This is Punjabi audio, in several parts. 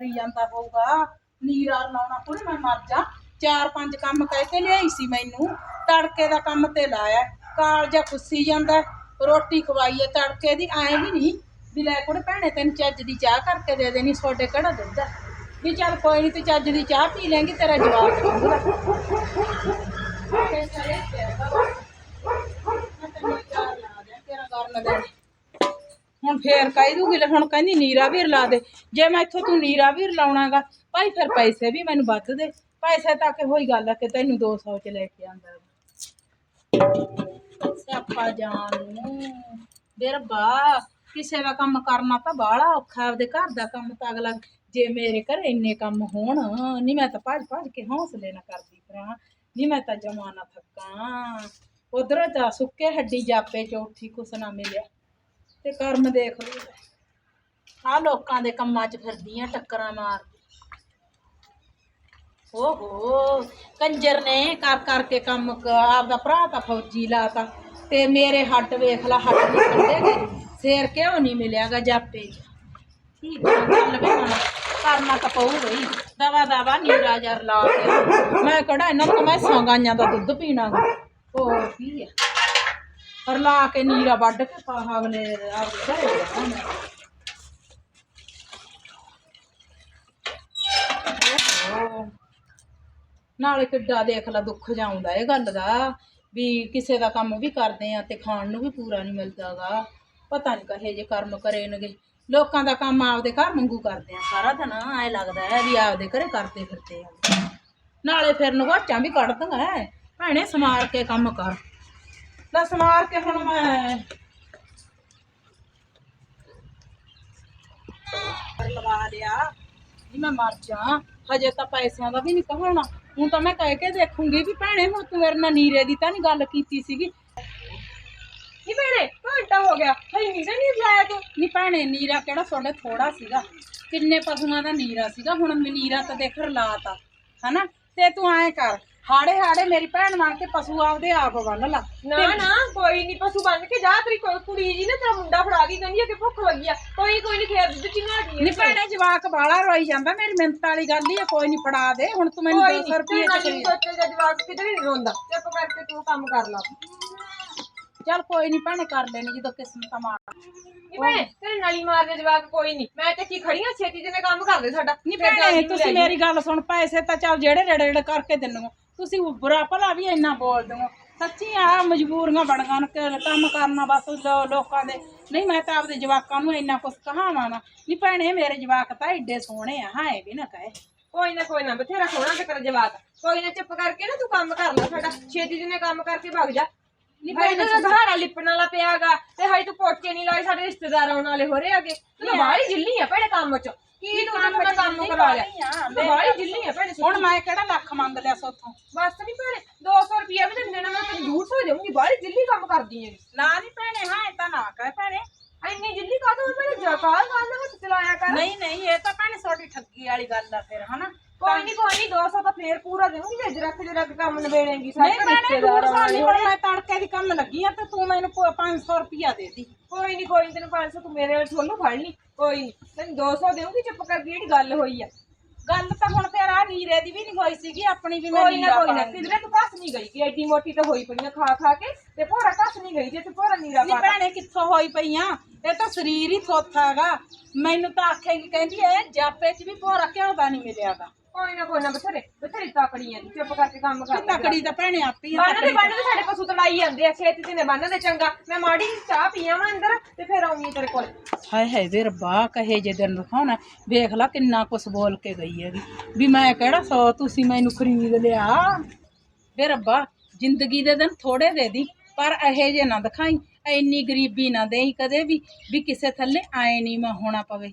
ਕਰੀ ਜਾਂਦਾ ਹੋਊਗਾ। ਨੀਰਾ ਲਾਉਣਾ ਕੁੜੇ ਮੈਂ ਮਰ ਜਾ। ਚਾਰ ਪੰਜ ਕੰਮ ਕਹਿ ਕੇ ਲਿਆਈ ਸੀ ਮੈਨੂੰ। ਤੜਕੇ ਦਾ ਕੰਮ ਤੇ ਲਾਇਆ। ਕਾਲ ਖੁੱਸੀ ਜਾਂਦਾ। ਰੋਟੀ ਖਵਾਈਏ ਤੜਕੇ ਦੀ। ਐ ਵੀ ਨਹੀਂ ਵੀ ਲੈ ਕੁੜੇ ਭੈਣੇ, ਤੈਨੂੰ ਚੱਜ ਦੀ ਚਾਹ ਕਰਕੇ ਦੇ ਦੇਣੀ ਛੋਡੇ ਕਿਹੜਾ ਦੁੱਧ ਆ? ਵੀ ਚੱਲ ਕੋਈ ਨਹੀਂ, ਤੇ ਚੱਜ ਦੀ ਚਾਹ ਪੀ ਲੈਂਗੀ, ਤੇਰਾ ਜਵਾਬ ਦਊਂਗਾ। ਤੇ ਚਲੇ ਤੇਰਾ ਤੇਰਾ ਕਰਨ ਦੇਣੀ ਹੁਣ ਫੇਰ ਕਹਿ ਦੂਗੀ, ਲੈ ਹੁਣ ਕਹਿੰਦੀ ਨੀਰਾ ਵੀਰ ਲਾ ਦੇ। ਜੇ ਮੈਂ ਇੱਥੋਂ ਤੂੰ ਨੀਰਾ ਵੀਰ ਲਾਉਣਾਗਾ, ਭਾਈ ਫਿਰ ਪੈਸੇ ਵੀ ਮੈਨੂੰ ਵੱਧ ਦੇ। ਪੈਸੇ ਤਾਂ ਕਿ ਹੋਈ ਗੱਲ ਆ ਕਿ ਤੈਨੂੰ 200 ਚ ਲੈ ਕੇ ਆਂਦਾ ਸਿਆਪਾ ਜਾਨ ਨੂੰ। ਵੇ ਕਿਸੇ ਦਾ ਕੰਮ ਕਰਨਾ ਤਾਂ ਬਾਹਲਾ ਔਖਾ ਆਪਦੇ ਘਰ ਦਾ ਕੰਮ ਤਾਂ ਅਗਲਾ ਜੇ ਮੇਰੇ ਘਰ ਇੰਨੇ ਕੰਮ ਹੋਣ, ਨਹੀਂ ਮੈਂ ਤਾਂ ਭੱਜ ਭੱਜ ਕੇ ਹੌਸਲੇ ਨਾ ਕਰਦੀ ਭਰਾ। ਨਹੀਂ ਮੈਂ ਤਾਂ ਜਮਾ ਨਾ ਥੱਕਾਂ। ਉਧਰ ਤਾਂ ਸੁੱਕੇ ਹੱਡੀ ਜਾਪੇ ਚ ਉੱਠੀ ਕੁਛ ਨਾ ਮਿਲਿਆ। ਤੇ ਕਰਮ ਦੇਖ ਲਓ ਆ ਲੋਕਾਂ ਦੇ ਕੰਮਾਂ 'ਚ ਫਿਰਦੀਆਂ ਟੱਕਰਾਂ ਮਾਰਦੀ ਓਹੋ, ਕੰਜਰ ਨੇ ਕਰ ਕਰਕੇ ਕੰਮ ਕ- ਆਪਦਾ ਭਰਾ ਤਾਂ ਫੌਜੀ ਲਾਤਾ। ਤੇ ਮੇਰੇ ਹੱਡ ਵੇਖ ਲਾ ਹੱਡ ਨਹੀਂ ਕੱਢੇ ਗਏ। ਸਿਰ ਕਿਉਂ ਨਹੀਂ ਮਿਲਿਆਗਾ ਜਾਪੇ 'ਚ? ਕੀ ਕਰਾਂ ਗੱਲ ਵੇ ਹੁਣ ਕਰਨਾ ਤਾਂ ਪਊ ਗਈ ਦਵਾ ਦਵਾ ਨੀਰਾ ਜਰ ਲਾ ਕੇ। ਮੈਂ ਕਿਹੜਾ ਇਹਨਾਂ ਤੋਂ ਮੈਂ ਗਾਈਆਂ ਦਾ ਦੁੱਧ ਪੀਣਾ ਗਾ ਹੋਰ ਕੀ ਆ? ਪਰ ਲਾ ਕੇ ਨੀਰਾ ਵੱਢ ਕੇ ਪਾ ਅਗਲੇ ਆਪਦੇ ਘਰੇ ਜਾਣਾ ਮੈਂ ਓਹੋ। ਨਾਲੇ ਕਿੱਡਾ ਦੇਖ ਲਾ ਦੁੱਖ ਜਾਉਂਦਾ ਇਹ ਗੱਲ ਦਾ, ਵੀ ਕਿਸੇ ਦਾ ਕੰਮ ਵੀ ਕਰਦੇ ਆ ਤੇ ਖਾਣ ਨੂੰ ਵੀ ਪੂਰਾ ਨਹੀਂ ਮਿਲਦਾਗਾ। ਪਤਾ ਨਹੀਂ ਕਹੇ ਜੇ ਕਰਮ ਕਰੇਨਗੇ। ਲੋਕਾਂ ਦਾ ਕੰਮ ਆਪਦੇ ਘਰ ਮੰਗੂ ਕਰਦੇ ਆ ਸਾਰਾ ਦਿਨ, ਐ ਲੱਗਦਾ ਹੈ ਵੀ ਆਪਦੇ ਘਰੇ ਕਰਦੇ ਫਿਰਦੇ ਆ। ਨਾਲੇ ਫਿਰ ਨਗੋਚਾਂ ਵੀ ਕੱਢਦੀਆਂ ਐ ਭੈਣੇ ਸਮਾਰ ਕੇ ਕੰਮ ਕਰ। ਲੈ ਸਮਾਰ ਕੇ ਹੁਣ ਮੈਂ। ਲਵਾ ਲਿਆ। ਵੀ ਮੈਂ ਮਰ ਜਾ ਹਜੇ ਤਾਂ ਪੈਸਿਆਂ ਦਾ ਵੀ ਨਹੀਂ ਕਹਾਉਣਾ ਹੁਣ। ਤਾਂ ਮੈਂ ਕਹਿ ਕੇ ਦੇਖੂੰਗੀ ਵੀ ਭੈਣੇ, ਹੁਣ ਤੂੰ ਮੇਰੇ ਨਾਲ ਨੀਰੇ ਦੀ ਤਾਂ ਨਹੀਂ ਗੱਲ ਕੀਤੀ ਸੀਗੀ। ਨਹੀਂ ਭੈਣੇ ਘੰਟਾ ਹੋ ਗਿਆ। ਹਈ ਨੀਰਾ ਨਹੀਂ ਲਾਇਆ ਤੂੰ। ਨਹੀਂ ਭੈਣੇ, ਨੀਰਾ ਕਿਹੜਾ ਤੁਹਾਡੇ ਥੋੜਾ ਸੀਗਾ। ਕਿੰਨੇ ਪਸ਼ੂਆਂ ਦਾ ਨੀਰਾ ਸੀਗਾ। ਹੁਣ ਨੀਰਾ ਤਾਂ ਦੇਖ ਰਲਾਤਾ। ਹਨਾ? ਤੇ ਤੂੰ ਐਂ ਕਰ। ਹਾੜੇ ਹਾੜੇ ਮੇਰੀ ਭੈਣ ਵਾਂ ਕੇ ਪਸ਼ੂ ਆਪਦੇ ਆਪ ਬੰਨ ਲਾ। ਨਾ ਨਾ ਕੋਈ ਨਹੀਂ ਪਸ਼ੂ ਬਣ ਕੇ ਜਾ ਤੇਰੀ ਕੋਈ ਕੁੜੀ ਜੀ ਨੇ ਤੇਰਾ ਮੁੰਡਾ ਫੜਾ ਗਈ ਕਹਿੰਦੀ ਆ ਕਿ ਭੁੱਖ ਲੱਗੀ ਆ। ਕੋਈ ਕੋਈ ਨਹੀਂ ਫੇਰ ਦੁੱਧ ਚਿੰਗਾ ਦੀ ਨਹੀਂ ਭੈਣੇ ਜਵਾਕ ਬਾਲਾ ਰੋਈ ਜਾਂਦਾ ਮੇਰੀ ਮਿੰਤ ਵਾਲੀ ਗੱਲ ਹੀ ਆ ਕੋਈ ਨਹੀਂ ਫੜਾ ਦੇ ਹੁਣ ਤੂੰ ਮੈਨੂੰ 200 ਰੁਪਏ ਚ ਨਹੀਂ ਸੋਚੇ ਦਾ। ਜਵਾਬ ਕਿਤੇ ਨਹੀਂ ਰੋਂਦਾ। ਚੁੱਪ ਕਰਕੇ ਤੂੰ ਕੰਮ ਕਰ ਲਾ। ਚੱਲ ਕੋਈ ਨਹੀਂ ਭੈਣੇ ਕਰ ਲੈਣੀ ਜਦੋਂ ਕਿਸਮਤ ਮਾਰ। ਨਹੀਂ ਭੈਣੇ ਤੇਰੇ ਨਾਲੀ ਮਾਰਦੇ ਜਵਾਬ ਕੋਈ ਨਹੀਂ ਮੈਂ ਤੇ ਕੀ ਖੜੀਆਂ ਛੇਤੀ ਜਿਹਨੇ ਕੰਮ ਕਰਦੇ ਸਾਡਾ। ਨਹੀਂ ਭੈਣੇ ਤੁਸੀਂ ਮੇਰੀ ਗੱਲ ਸੁਣ ਪੈਸੇ ਤਾਂ ਚੱਲ ਜਿਹੜੇ ਰੜੇ ਰੜੇ ਕਰਕੇ ਦਿੰਨੋ ਤੁਸੀਂ ਬੁਰਾ ਭਲਾ ਵੀ ਇੰਨਾ ਬੋਲਦੇ ਹੋ ਸੱਚੀ ਆ ਮਜਬੂਰੀਆਂ ਬੜੀਆਂ ਨੇ ਕਿ ਕੰਮ ਕਰਨਾ ਬਸ ਲੋ- ਲੋਕਾਂ ਦੇ। ਨਹੀਂ ਮੈਂ ਤਾਂ ਆਪਦੇ ਜਵਾਕਾਂ ਨੂੰ ਇੰਨਾ ਕੁਛ ਕਹਾਵਾਂ ਨਾ। ਨਹੀਂ ਭੈਣੇ ਮੇਰੇ ਜਵਾਕ ਤਾਂ ਏਡੇ ਸੋਹਣੇ ਆ ਹਾਂ ਇਹ ਵੀ ਨਾ ਕਹੇ। ਕੋਈ ਨਾ ਕੋਈ ਨਾ ਬਥੇਰਾ ਸੋਹਣਾ ਤੇ ਕਰ ਜਵਾਬ ਕੋਈ ਨਾ ਚੁੱਪ ਕਰਕੇ ਨਾ ਤੂੰ ਕੰਮ ਕਰ ਲੈ ਸਾਡਾ। ਛੇਤੀ ਜਿਹਨੇ ਕੰਮ ਕਰਕੇ ਭੱਗ ਜਾ। ਨਹੀਂ ਭਾਈ ਤਾਂ ਸਹਾਰਾ ਲਿਪਣ ਵਾਲਾ ਪਿਆਗਾ ਤੇ ਹਾਈ ਤੂੰ ਪੋਚੇ ਨਹੀਂ ਲਾਏ ਸਾਡੇ ਰਿਸ਼ਤੇਦਾਰ ਆਉਣ ਵਾਲੇ ਹੋ ਰਹੇ ਹੈਗੇ। ਤੂੰ ਬਾਹਲੀ ਜਿੱਲੀ ਆ ਭੈਣੇ ਕੰਮ ਚ। ਕੀ ਤੂੰ ਕੰਮ ਮੈਂ ਕੰਮ ਕਰਾ ਲਿਆ? ਤੂੰ ਬਾਹਲੀ ਜਿੱਲੀ ਆ ਭੈਣੇ ਹੁਣ ਮੈਂ ਕਿਹੜਾ ਲੱਖ ਮੰਗ ਲਿਆ ਸੋਥੋਂ? ਬਸ ਨਹੀਂ ਭੈਣੇ 200 ਰੁਪਿਆ ਵੀ ਦਿੰਦੇ ਨਾ ਮੈਂ ਤੈਨੂੰ। ਝੂਠ ਹੋ ਜਾਊਂਗੀ ਬਾਹਲੀ ਜਿੱਲੀ ਕੰਮ ਕਰਦੀ ਹੈਗੀ ਨਾ ਨਹੀਂ ਭੈਣੇ ਹਾਂ ਇਹ ਤਾਂ ਨਾ ਕਹੇ ਭੈਣੇ। ਇੰਨੀ ਜਿੱਲੀ ਕਾਹਦੋਂ ਭੈਣੇ? ਜਕਾਲ ਕਾਲ ਦੇ ਹੱਥ ਚਲਾਇਆ ਕਰ। ਨਹੀਂ ਨਹੀਂ ਇਹ ਤਾਂ ਭੈਣੇ ਤੁਹਾਡੀ ਠੱਗੀ ਵਾਲੀ ਗੱਲ ਆ ਫਿਰ ਹਨਾ? ਕੋਈ ਨਹੀਂ ਕੋਈ ਨਹੀਂ 200 ਤਾਂ ਫੇਰ ਪੂਰਾ ਦੇਵਾਂਗੀ ਜੇ ਜਰਾ ਕਿ ਜਰਾ ਕੰਮ ਨਵੇੜੇਂਗੀ ਨਹੀਂ ਸਾਰੇ ਭੈਣੇ ਦੂਰ ਸਾਲੀ ਆਉਣੇ ਹੁਣ ਮੈਂ ਤੜਕੇ ਦੀ ਕੰਮ ਲੱਗੀ ਆ ਤੇ ਤੂੰ ਮੈਨੂੰ 500 ਰੁਪਿਆ ਦੇ ਦੀ। ਕੋਈ ਨਹੀਂ ਕੋਈ ਨੀ ਤੈਨੂੰ 500 ਤੂੰ ਮੇਰੇ ਨਾਲ ਛੋਲੂ ਫੜ ਲਈ। ਕੋਈ ਨਹੀਂ ਤੈਨੂੰ 200 ਦੇਵਾਂਗੀ ਚੁੱਪ ਕਰਕੇ ਜਿਹੜੀ ਗੱਲ ਹੋਈ ਆ। ਗੱਲ ਤਾਂ ਹੁਣ ਫਿਰ ਆ ਨੀਰੇ ਦੀ ਵੀ ਨਹੀਂ ਹੋਈ ਸੀਗੀ ਆਪਣੀ ਵੀ ਮੈਂ ਕੋਈ ਨਾ ਨੀਰਾ ਕੋਈ ਨਾ ਪਾਉਂਗੀ। ਕਿਧਰੇ ਤੂੰ ਘਸ ਨਹੀਂ ਗਈ ਕਿ ਐਡੀ ਮੋਟੀ ਤਾਂ ਹੋਈ ਪਈਆਂ ਖਾ ਖਾ ਕੇ ਤੇ ਭੋਰਾ ਘਸ ਨਹੀਂ ਗਈ ਜੇ ਤੂੰ ਭੋਰਾ ਨੀਰਾ ਨਹੀਂ ਪਾ ਭੈਣੇ ਕਿੱਥੋਂ ਹੋਈ ਪਈਆਂ ਇਹ ਤਾਂ ਸਰੀਰ ਹੀ ਥੋਥਾ ਹੈਗਾ। ਮੈਨੂੰ ਤਾਂ ਆਖੇਗੀ ਕਹਿੰਦੀ ਇਹ ਜਾਪੇ 'ਚ ਵੀ ਭੋਰਾ ਕਿਉਂ ਦਾ ਨਹੀਂ ਮਿਲਿਆਗਾ ਕੋਈ ਨਾ ਕੋਈ ਨਾ ਬਥੇਰੇ ਬਥੇਰੀ ਤਾਕੜੀਆਂ ਦੀ ਚੁੱਪ ਕਰਕੇ ਕੰਮ ਕਰ ਤਕੜੀ ਤਾਂ ਭੈਣੇ ਆਪੀ ਆ ਬੰਨ ਦੇ ਬੰਨ ਦੇ ਸਾਡੇ ਪਸ਼ੂ ਤੜਾਈ ਜਾਂਦੇ ਆ ਖੇਤ ਚ ਨੇ ਬੰਨ ਦੇ ਚੰਗਾ। ਮੈਂ ਮਾੜੀ ਜਿਹੀ ਚਾਹ ਪੀਆਂ ਵਾ ਅੰਦਰ ਤੇ ਫਿਰ ਆਉਂਗੀ ਤੇਰੇ ਕੋਲ। ਹਾਏ ਹਾਏ ਵੇ ਰੱਬਾ ਕਹੇ ਜੇ ਦਿਨ ਦਿਖਾਉਣਾ ਵੇਖ ਲਾ ਕਿੰਨਾ ਕੁਛ ਬੋਲ ਕੇ ਗਈ ਹੈਗੀ। ਵੀ ਮੈਂ ਕਿਹੜਾ ਸੌ ਤੁਸੀਂ ਮੈਨੂੰ ਖਰੀਦ ਲਿਆ? ਵੇ ਰੱਬਾ ਜ਼ਿੰਦਗੀ ਦੇ ਦਿਨ ਥੋੜੇ ਦੇ ਦੀ ਪਰ ਇਹੇ ਜੇ ਨਾ ਦਿਖਾਈ ਇੰਨੀ ਗਰੀਬੀ ਨਾ ਦੇਈ ਕਦੇ ਵੀ ਵੀ ਕਿਸੇ ਥੱਲੇ ਆਏ ਨਹੀਂ ਮੈਂ ਹੋਣਾ ਪਵੇ।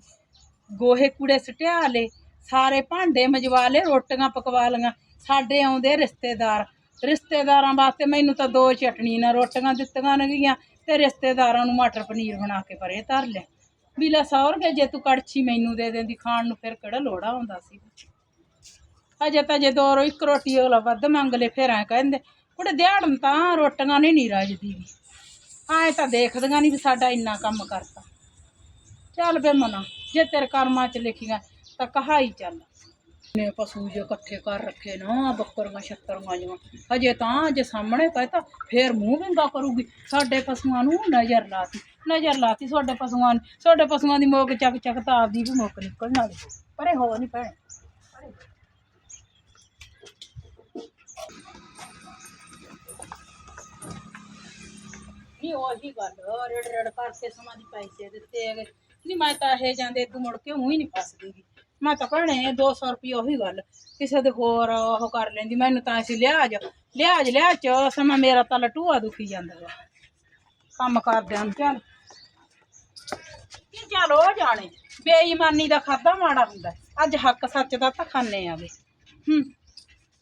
ਗੋਹੇ ਕੂੜੇ ਸਟਿਆ ਲੈ ਸਾਰੇ ਭਾਂਡੇ ਮਜਵਾ ਲਏ ਰੋਟੀਆਂ ਪਕਵਾ ਲਈਆਂ। ਸਾਡੇ ਆਉਂਦੇ ਰਿਸ਼ਤੇਦਾਰ। ਰਿਸ਼ਤੇਦਾਰਾਂ ਵਾਸਤੇ ਮੈਨੂੰ ਤਾਂ ਦੋ ਚਟਣੀ ਨਾਲ ਰੋਟੀਆਂ ਦਿੱਤੀਆਂ ਨੇਗੀਆਂ ਤੇ ਰਿਸ਼ਤੇਦਾਰਾਂ ਨੂੰ ਮਟਰ ਪਨੀਰ ਬਣਾ ਕੇ ਪਰੇ ਧਰ ਲਿਆ। ਵੀ ਲੈ ਸੌਰਗੇ, ਜੇ ਤੂੰ ਕੜਛੀ ਮੈਨੂੰ ਦੇ ਦਿੰਦੀ ਖਾਣ ਨੂੰ, ਫਿਰ ਕਿਹੜਾ ਲੋੜਾ ਹੁੰਦਾ ਸੀ? ਅਜੇ ਤਾਂ ਜੇ ਦੋ ਰੋ ਇੱਕ ਰੋਟੀ ਅਗਲਾ ਵੱਧ ਮੰਗ ਲੇ, ਫਿਰ ਐ ਕਹਿੰਦੇ, ਕੁੜੇ, ਦਿਹਾੜਨ ਤਾਂ ਰੋਟੀਆਂ ਨੇ ਨਹੀਂ ਰਾਜਦੀ ਵੀ। ਐ ਤਾਂ ਦੇਖਦੀਆਂ ਨਹੀਂ ਵੀ ਸਾਡਾ ਇੰਨਾ ਕੰਮ ਕਰਤਾ। ਚੱਲ ਬੇ ਮਨਾ, ਜੇ ਤੇਰੇ ਕਰਮਾਂ ਚ ਲਿਖੀਆਂ ਤਾਂ ਕਹਾਈ ਚੱਲ। ਨੇ ਪਸ਼ੂ ਜੇ ਇਕੱਠੇ ਕਰ ਰੱਖੇ ਨਾ ਬੱਕਰੀਆਂ ਛੱਤਰੀਆਂ ਜਿਹਾ ਹਜੇ ਤਾਂ ਜੇ ਸਾਹਮਣੇ ਕਹੇ ਤਾਂ ਫੇਰ ਮੂੰਹ ਵਿੰਗਾ ਕਰੂਗੀ। ਸਾਡੇ ਪਸ਼ੂਆਂ ਨੂੰ ਨਜ਼ਰ ਲਾਤੀ। ਨਜ਼ਰ ਲਾਤੀ ਸਾਡੇ ਪਸ਼ੂਆਂ ਨੂੰ। ਸਾਡੇ ਪਸ਼ੂਆਂ ਦੀ ਮੋਕ ਚੱਕ ਚੱਕ ਤਾਂ ਆਪਦੀ ਵੀ ਮੁੱਕ ਨਿਕਲਣ ਵਾਲੀ। ਪਰੇ ਹੋ ਨਹੀਂ ਭੈਣੇ। ਨਹੀਂ ਉਹੀ ਗੱਲ ਰੜ ਰੜ ਕਰਕੇ ਸਮਾਂ ਦੀ ਪੈਸੇ ਦਿੱਤੇ ਹੈਗੇ। ਨਹੀਂ ਮੈਂ ਤਾਂ ਇਹ ਜਾਂਦੇ ਤੂੰ ਮੁੜ ਕੇ ਉਹੀ ਨਹੀਂ ਫਸਦੀਗੀ ਮੈਂ ਤਾਂ ਭੈਣੇ 200 ਰੁਪਏ ਉਹੀ ਗੱਲ, ਕਿਸੇ ਦੇ ਹੋਰ ਉਹ ਕਰ ਲੈਂਦੀ, ਮੈਨੂੰ ਤਾਂ ਅਸੀਂ ਲਿਆਜ ਲਿਆਜ ਲਿਆ ਚ ਸਮਾਂ ਮੇਰਾ ਤਾਂ ਲਟੂਆ ਦੁਖੀ ਜਾਂਦਾ ਵਾ। ਕੰਮ ਕਰਦਿਆਂ ਨੂੰ ਚੱਲ। ਕੀ ਚੱਲ ਉਹ ਜਾਣੇ, ਬੇਈਮਾਨੀ ਦਾ ਖਾਦਾ ਮਾੜਾ ਹੁੰਦਾ ਅੱਜ ਹੱਕ ਸੱਚ ਦਾ ਤਾਂ ਖਾਣੇ ਆਵੇ ਹੂੰ,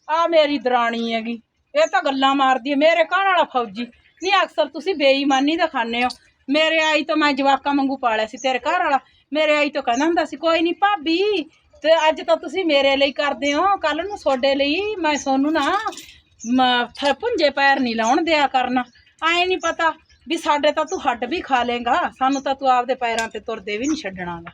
ਆ ਮੇਰੀ ਦਰਾਣੀ ਹੈਗੀ, ਇਹ ਤਾਂ ਗੱਲਾਂ ਮਾਰਦੀ ਹੈ, ਮੇਰੇ ਘਰ ਵਾਲਾ ਫੌਜੀ। ਨਹੀਂ, ਅਕਸਰ ਤੁਸੀਂ ਬੇਈਮਾਨੀ ਦਾ ਖਾਣੇ ਹੋ। ਮੇਰੇ ਆਈ ਤੋਂ ਮੈਂ ਜਵਾਕਾਂ ਵਾਂਗੂ ਪਾਲਿਆ ਸੀ, ਤੇਰੇ ਘਰ ਵਾਲਾ। ਮੇਰੇ ਆਈ ਤੋਂ ਕਹਿੰਦਾ ਹੁੰਦਾ ਸੀ, ਕੋਈ ਨਹੀਂ ਭਾਬੀ, ਤੇ ਅੱਜ ਤਾਂ ਤੁਸੀਂ ਮੇਰੇ ਲਈ ਕਰਦੇ ਹੋ ਕੱਲ ਨੂੰ ਤੁਹਾਡੇ ਲਈ ਮੈਂ ਸੋਨੂੰ ਨਾ ਭੁੰਜੇ ਪੈਰ ਨਹੀਂ ਲਾਉਣ ਦਿਆ ਕਰਨਾ। ਐ ਨਹੀਂ ਪਤਾ ਵੀ ਸਾਡੇ ਤਾਂ ਤੂੰ ਹੱਡ ਵੀ ਖਾ ਲੇਗਾ ਸਾਨੂੰ ਤਾਂ ਤੂੰ ਆਪਦੇ ਪੈਰਾਂ ਤੇ ਤੁਰਦੇ ਵੀ ਨਹੀਂ ਛੱਡਣਾਗਾ।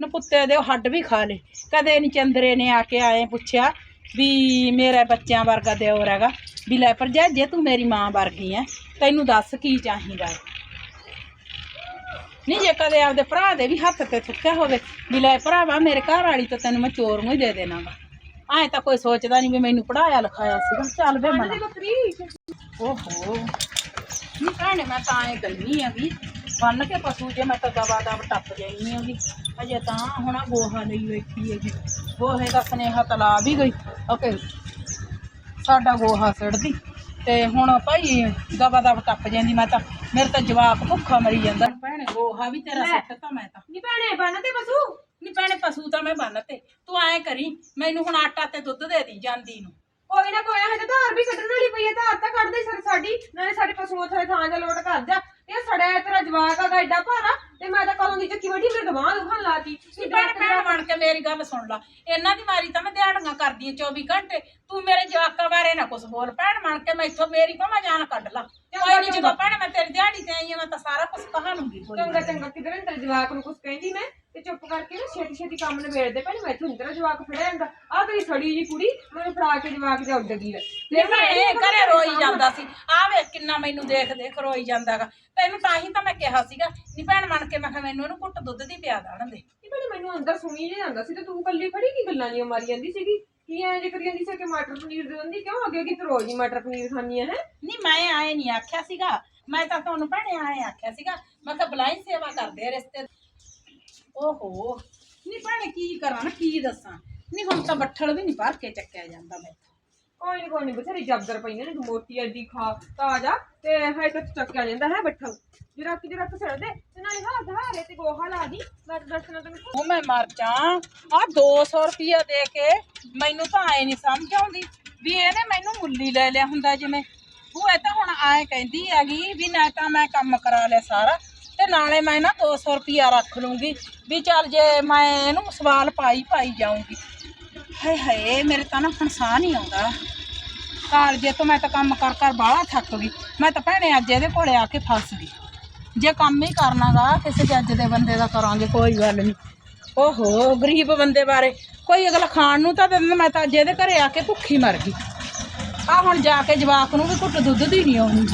ਨਪੁੱਤੇ ਦੇ ਉਹ ਹੱਡ ਵੀ ਖਾ ਲੇ। ਕਦੇ ਨਹੀਂ ਚੰਦਰੇ ਨੇ ਆ ਕੇ ਆਏ ਪੁੱਛਿਆ ਵੀ ਮੇਰੇ ਬੱਚਿਆਂ ਵਰਗਾ ਦਿਓਰ ਹੈਗਾ, ਵੀ ਲੈ ਪਰ ਜੇ ਤੂੰ ਮੇਰੀ ਮਾਂ ਵਰਗੀ ਐ ਤੈਨੂੰ ਦੱਸ ਕੀ ਚਾਹੀਦਾ ਹੈ? ਨਹੀਂ ਜੇ ਕਦੇ ਆਪਦੇ ਭਰਾ ਦੇ ਵੀ ਹੱਥ ਤੇ ਥੁੱਕਿਆ ਹੋਵੇ ਵੀ ਲੈ ਭਰਾਵਾ ਮੇਰੇ ਘਰ ਵਾਲੀ ਤਾਂ ਤੈਨੂੰ ਮੈਂ ਚੋਰ ਨੂੰ ਹੀ ਦੇ ਦੇਣਾਗਾ ਐ ਤਾਂ ਕੋਈ ਸੋਚਦਾ ਨਹੀਂ ਵੀ ਮੈਨੂੰ ਪੜਾਇਆ ਲਿਖਾਇਆ ਸੀਗਾ। ਚੱਲ ਵੇ ਮਨਾ। ਓਹੋ। ਨਹੀਂ ਭੈਣੇ ਮੈਂ ਤਾਂ ਐ ਗੰਨੀ ਹੈਗੀ ਬੰਨ ਕੇ ਪਸ਼ੂ ਜੇ ਮੈਂ ਤਾਂ ਦਵਾ ਦਵ ਟੱਪ ਜਾਈਨੀ ਹੈਗੀ ਅਜੇ ਤਾਂ ਹੁਣ ਆਹ ਗੋਹਾ ਲਈ ਬੈਠੀ ਹੈਗੀ ਗੋਹੇ ਦਾ ਸਨੇਹਾ ਤਲਾ ਵੀ ਗਈ। ਓਕੇ। ਸਾਡਾ ਗੋਹਾ ਸਿੜਦੀ। ਤੇ ਹੁਣ ਭਾਈ ਦਵਾ ਦਵ ਟੱਪ ਜਾਂਦੀ ਮੈਂ ਤਾਂ ਮੇਰੇ ਤਾਂ ਜਵਾਕ ਭੁੱਖਾ ਮਰੀ ਜਾਂਦਾ। ਭੈਣੇ। ਗੋਹਾ ਵੀ ਤੇਰਾ ਲੈ। ਸਿੱਟ ਤਾਂ ਮੈਂ ਤਾਂ। ਨੀ ਭੈਣੇ ਬੰਨ ਤੇ ਪਸ਼ੂ। ਨਹੀਂ ਭੈਣੇ ਪਸ਼ੂ ਤਾਂ ਮੈਂ ਬੰਨ ਤੇ। ਤੂੰ ਐਂ ਕਰੀ ਮੈਨੂੰ ਹੁਣ ਆਟਾ ਤੇ ਦੁੱਧ ਦੇ ਦੀ ਜਾਂਦੀ ਨੂੰ। ਕੋਈ ਨਾ ਕੋਈ ਨਾ ਹਜੇ ਧਾਰ ਵੀ ਕੱਢਣ ਵਾਲੀ ਪਈ ਹੈ ਧਾਰ ਤਾਂ ਕੱਢ ਦੇ ਸਰ ਸਾਡੀ। ਨਾਲੇ ਸਾਡੇ ਪਸ਼ੂ ਉੱਥੇ ਥਾਂ ਦਾ ਲੋਟ ਕਰ ਜਾ। ਇਹ ਸੜਿਆ ਤੇਰਾ ਜਵਾਕ ਆ ਐਡਾ ਭਾਰਾ ਤੇ ਮੈਂ ਤਾਂ ਕਦੋਂ ਦੀ ਚੱਕੀ ਬੈਠੀ ਮੇਰੇ ਗਵਾਂ ਦੁਖਣ ਲਾਤੀ ਨਹੀਂ ਭੈਣ ਭੈਣ ਬਣ ਕੇ ਮੇਰੀ ਗੱਲ ਸੁਣ ਲਾ। ਇਹਨਾਂ ਦੀ ਮਾਰੀ ਤਾਂ ਮੈਂ ਦਿਹਾੜੀਆਂ ਕਰਦੀ ਆ 24 ਘੰਟੇ। ਤੂੰ ਮੇਰੇ ਜਵਾਕਾਂ ਬਾਰੇ ਨਾ ਕੁਝ ਬੋਲ ਭੈਣ ਬਣ ਕੇ ਮੈਂ ਇੱਥੋਂ ਮੇਰੀ ਭਾਵੇਂ ਜਾਨ ਕੱਢ ਲਾ। ਕੋਈ ਨਹੀਂ ਜਦੋਂ ਭੈਣ ਮੈਂ ਤੇਰੀ ਦਿਹਾੜੀ ਤੇ ਆਈ ਆ ਮੈਂ ਤਾਂ ਸਾਰਾ ਕੁਝ ਕਹਾ ਲੂੰਗੀ ਕੋਈ ਚੰਗਾ ਚੰਗਾ। ਕਿਧਰ ਨੀ ਤੇਰੇ ਜਵਾਕ ਨੂੰ ਕੁਝ ਕਹਿੰਦੀ ਮੈਂ? ਤੇ ਚੁੱਪ ਕਰਕੇ ਨਾ ਛੇਤੀ ਛੇਤੀ ਕੰਮ ਨਿਬੇੜ ਦੇ ਭੈਣ ਮੈਥੋਂ ਨੀ ਤੇਰਾ ਜਵਾਕ ਫੜਿਆ ਜਾਂਦਾ। ਆ ਤੇਰੀ ਸੜੀ ਜੀ ਕੁੜੀ ਮੈਨੂੰ ਫੜਾ ਕੇ ਜਵਾਕ ਜਾ ਉੱਡ ਗਈ ਲੈ ਤੇ ਭੈਣੇ ਘਰੇ ਰੋਈ ਜਾਂਦਾ ਸੀ। ਆ ਵੇਖ ਕਿੰਨਾ ਮੈਨੂੰ ਦੇਖ ਦੇਖ ਰੋਈ ਜਾਂਦਾਗਾ। ਤੈਨੂੰ ਤਾਂ ਹੀ ਤਾਂ ਮੈਂ ਕਿਹਾ ਸੀਗਾ ਨਹੀਂ ਭੈਣ ਬਣ ਕੇ ਮੈਂ ਕਿਹਾ ਮੈਨੂੰ ਇਹਨੂੰ ਘੁੱਟ ਦੁੱਧ ਦੀ ਪਿਆ ਦੇਣ ਦੇ ਇਹ ਭੈਣੇ ਮੈਨੂੰ ਅੰਦਰ ਸੁਣੀ ਨਹੀਂ ਜਾਂਦਾ ਸੀ ਤੇ ਤੂੰ ਕੱਲੀ ਖੜੀ ਕੀ ਗੱਲਾਂ ਨਹੀਂ ਮਾਰੀ ਜਾਂਦੀ ਸੀਗੀ? ਕੀ ਐ ਜੇ ਕਰੀ ਜਾਂਦੀ ਸੀ ਕਿ ਮਟਰ ਪਨੀਰ ਦੇ ਦਿੰਦੀ? ਕਿਉਂ ਅੱਗੇ ਕਿ ਤੂੰ ਰੋਜ਼ ਹੀ ਮਟਰ ਪਨੀਰ ਖਾਣੀ ਹੈ ਹੈ? ਨਹੀਂ, ਮੈਂ ਆਏ ਨਹੀਂ ਆਖਿਆ ਸੀਗਾ। ਮੈਂ ਤਾਂ ਤੁਹਾਨੂੰ ਭੈਣੇ ਆਏ ਆਖਿਆ ਸੀਗਾ। ਮੈਂ ਕਿਹਾ, ਬਲਾਈ ਸੇਵਾ ਕਰਦੇ ਆ ਰਿਸ਼ਤੇ ਓਹੋ। ਨਹੀਂ ਭੈਣੇ, ਕੀ ਕਰਾਂ ਨਾ, ਕੀ ਦੱਸਾਂ? ਨਹੀਂ, ਹੁਣ ਤਾਂ ਬੱਠਲ ਵੀ ਨਹੀਂ ਭਰ ਕੇ ਚੱਕਿਆ ਜਾਂਦਾ ਮੈਂ ਕੋਈ ਨਹੀਂ ਕੋਈ ਨਹੀਂ ਬਥੇਰੀ ਜਬਦਰ ਪਈਆਂ ਨੇ, ਤੂੰ ਮੋਟੀ ਐਡੀ ਖਾ ਤਾਜਾ, ਤੇ ਹੈ ਤੱਕ ਚੱਕਿਆ ਜਾਂਦਾ ਹੈ ਬੱਠਲ। ਜਰਾ ਕਿ ਜਰਾ ਛੱਡ ਦੇ, ਤੇ ਨਾਲੇ ਹਾਂ ਧਾਰੇ ਤੇ ਗੋਹਾ ਲਾ ਦੀ ਮੈਂ ਦੱਸਣਾ ਤੈਨੂੰ ਉਹ ਮੈਂ ਮਰ ਜਾ। ਆ 200 ਰੁਪਿਆ ਦੇ ਕੇ ਮੈਨੂੰ ਤਾਂ ਆਏ ਨਹੀਂ ਸਮਝ ਆਉਂਦੀ ਵੀ ਇਹਨੇ ਮੈਨੂੰ ਮੁੱਲੀ ਲੈ ਲਿਆ ਹੁੰਦਾ ਜਿਵੇਂ। ਉਹ ਇਹ ਤਾਂ ਹੁਣ ਆਏ ਕਹਿੰਦੀ ਹੈਗੀ ਵੀ ਨਾ ਤਾਂ ਮੈਂ ਕੰਮ ਕਰਾ ਲਿਆ ਸਾਰਾ, ਤੇ ਨਾਲੇ ਮੈਂ ਨਾ 200 ਰੁਪਿਆ ਰੱਖ ਲੂੰਗੀ, ਵੀ ਚੱਲ ਜੇ ਮੈਂ ਇਹਨੂੰ ਸਵਾਲ ਪਾਈ ਪਾਈ ਜਾਊਂਗੀ। ਹਾਏ ਹਾਏ, ਮੇਰੇ ਤਾਂ ਨਾ ਹੁਣ ਸਾਹ ਨਹੀਂ ਆਉਂਦਾ। ਕਾਲਜੇ ਤੋਂ, ਮੈਂ ਤਾਂ ਕੰਮ ਕਰ ਕਰ ਬਾਹਲਾ ਥੱਕ ਗਈ। ਮੈਂ ਤਾਂ ਭੈਣੇ ਅੱਜ ਇਹਦੇ ਕੋਲੇ ਆ ਕੇ ਫਸ ਗਈ। ਜੇ ਕੰਮ ਹੀ ਕਰਨਾਗਾ, ਕਿਸੇ ਜੱਜ ਦੇ ਬੰਦੇ ਦਾ ਕਰਾਂਗੇ, ਕੋਈ ਗੱਲ ਨਹੀਂ। ਓਹੋ, ਗਰੀਬ ਬੰਦੇ ਬਾਰੇ। ਕੋਈ ਅਗਲਾ ਖਾਣ ਨੂੰ ਤਾਂ ਦਿੰਦਾ, ਮੈਂ ਤਾਂ ਅੱਜ ਇਹਦੇ ਘਰੇ ਆ ਕੇ ਭੁੱਖੀ ਮਰ ਗਈ। ਆ ਹੁਣ ਜਾ ਕੇ ਜਵਾਕ ਨੂੰ ਵੀ ਘੁੱਟ ਦੁੱਧ ਦੀ ਨਹੀਂ ਆਉਣੀ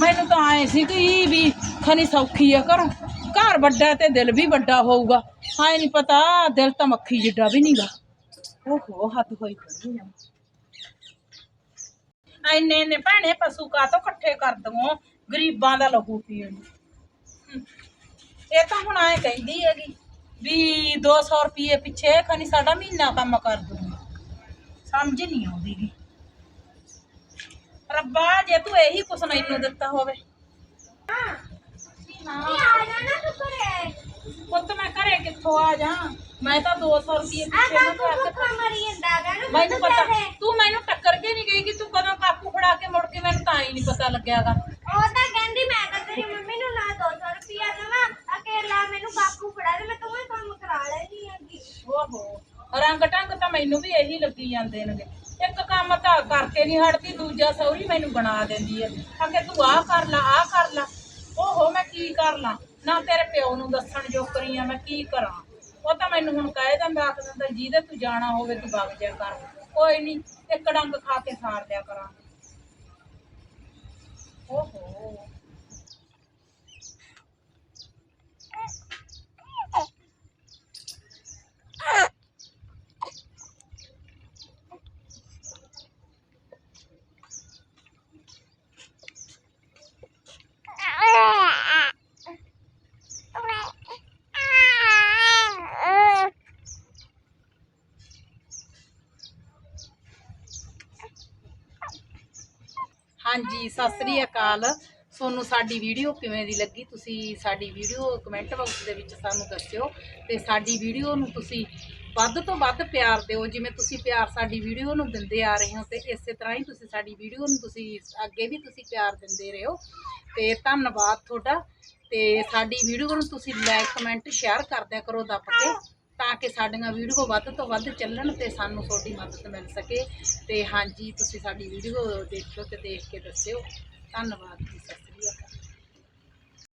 ਮੈਨੂੰ ਤਾਂ ਆਏ ਸੀ ਕਿ ਵੀ ਖਨੀ ਸੌਖੀ ਆ ਘਰੋਂ। ਘਰ ਵੱਡਾ ਤੇ ਦਿਲ ਵੀ ਵੱਡਾ ਹੋਊਗਾ। ਆਏ ਨਹੀਂ ਪਤਾ, ਦਿਲ ਤਾਂ ਮੱਖੀ ਜਿੱਡਾ ਵੀ ਨਹੀਂਗਾ ਓਹੋ ਹੱਥ ਹੋਈ ਖੜੀ ਆ ਐਨੇ ਨੇ ਭੈਣੇ ਪਸ਼ੂ ਕਾ ਤੋਂ ਇਕੱਠੇ ਕਰ ਦਵੋ? ਗਰੀਬਾਂ ਦਾ ਲਹੂ ਪੀਣ। ਨੂੰ। ਹਮ। ਇਹ ਤਾਂ ਹੁਣ ਐ ਕਹਿੰਦੀ ਹੈਗੀ ਵੀ 200 ਰੁਪਏ ਪਿੱਛੇ ਖਨੀ ਸਾਡਾ ਮਹੀਨਾ ਕੰਮ ਕਰ ਦੂੰਗੀ ਸਮਝ ਨਹੀਂ ਆਉਂਦੀ ਗੀ। ਰੱਬਾ ਜੇ ਤੂੰ ਇਹੀ ਕੁਛ ਮੈਨੂੰ ਦਿੱਤਾ ਹੋਵੇ। ਪੁੱਤ ਮੈਂ ਘਰੇ ਕਿੱਥੋਂ ਆ ਜਾ ਮੈਂ ਤਾਂ 200 ਰੁਪਏ ਪਿੱਛੇ ਨਾ ਕਰ ਮੈਨੂੰ ਪਤਾ ਤੂੰ ਮੈਨੂੰ ਟੱਕਰ ਕੇ ਨਹੀਂ ਗਈ ਕਿ ਤੂੰ ਕਦੋਂ ਕਾਪੂ ਫੜਾ ਕੇ ਮੁੜ ਕੇ ਮੈਨੂੰ ਤਾਂ ਹੀ ਨਹੀਂ ਪਤਾ ਲੱਗਿਆਗਾ। ਓਹੋ ਰੰਗ ਟੰਗ ਤਾਂ ਮੈਨੂੰ ਵੀ ਇਹੀ ਲੱਗੀ ਜਾਂਦੇ ਨੇ ਇੱਕ ਕੰਮ ਤਾਂ ਕਰਕੇ ਨਹੀਂ ਹਟਦੀ ਦੂਜਾ ਸੌਰੀ ਮੈਨੂੰ ਬਣਾ ਦਿੰਦੀ ਹੈ। ਆਖੇ ਤੂੰ ਆਹ ਕਰ ਲਾ ਆਹ ਕਰ ਲਾ। ਓਹੋ ਮੈਂ ਕੀ ਕਰ ਲਾਂ? ਨਾ ਤੇਰੇ ਪਿਓ ਨੂੰ ਦੱਸਣ ਜੋ ਕਰੀ ਆ ਮੈਂ ਕੀ ਕਰਾਂ? ਉਹ ਤਾਂ ਮੈਨੂੰ ਹੁਣ ਕਹਿ ਦਿੰਦਾ ਆਖ ਦਿੰਦਾ ਜਿਹਦੇ ਤੂੰ ਜਾਣਾ ਹੋਵੇ, ਤੂੰ ਵਗ ਜਾ ਕਰ। ਕੋਈ ਨਹੀਂ ਇੱਕ ਡੰਗ ਖਾ ਕੇ ਸਾਰ ਲਿਆ ਕਰਾਂ ਹਾਂਜੀ, ਸਤਿ ਸ੍ਰੀ ਅਕਾਲ। ਤੁਹਾਨੂੰ ਸਾਡੀ ਵੀਡੀਓ ਕਿਵੇਂ ਦੀ ਲੱਗੀ? ਤੁਸੀਂ ਸਾਡੀ ਵੀਡੀਓ ਕਮੈਂਟ ਬਾਕਸ ਦੇ ਵਿੱਚ ਸਾਨੂੰ ਦੱਸਿਓ ਤੇ ਸਾਡੀ ਵੀਡੀਓ ਨੂੰ ਤੁਸੀਂ ਵੱਧ ਤੋਂ ਵੱਧ ਪਿਆਰ ਦਿਓ। ਜਿਵੇਂ ਤੁਸੀਂ ਪਿਆਰ ਸਾਡੀ ਵੀਡੀਓ ਨੂੰ ਦਿੰਦੇ ਆ ਰਹੇ ਹੋ ਤੇ ਇਸੇ ਤਰ੍ਹਾਂ ਹੀ ਤੁਸੀਂ ਸਾਡੀ ਵੀਡੀਓ ਨੂੰ ਤੁਸੀਂ ਅੱਗੇ ਵੀ ਤੁਸੀਂ ਪਿਆਰ ਦਿੰਦੇ ਰਹੋ। ਤੇ ਧੰਨਵਾਦ ਤੁਹਾਡਾ। ਤੇ ਸਾਡੀ ਵੀਡੀਓ ਨੂੰ ਤੁਸੀਂ ਲਾਈਕ ਕਮੈਂਟ ਸ਼ੇਅਰ ਕਰਦਿਆ ਕਰੋ ਦੱਬ ਕੇ। ਤਾਂ ਕਿ ਸਾਡੀਆਂ ਵੀਡੀਓ ਵੱਧ ਤੋਂ ਵੱਧ ਚੱਲਣ ਤੇ ਸਾਨੂੰ ਤੁਹਾਡੀ ਮਦਦ ਮਿਲ ਸਕੇ। ਤੇ ਹਾਂਜੀ, ਤੁਸੀਂ ਸਾਡੀ ਵੀਡੀਓ ਦੇਖਿਓ ਤੇ ਦੇਖ ਕੇ ਦੱਸਿਓ। ਧੰਨਵਾਦ ਜੀ, ਸਤਿ ਸ਼੍ਰੀ ਅਕਾਲ।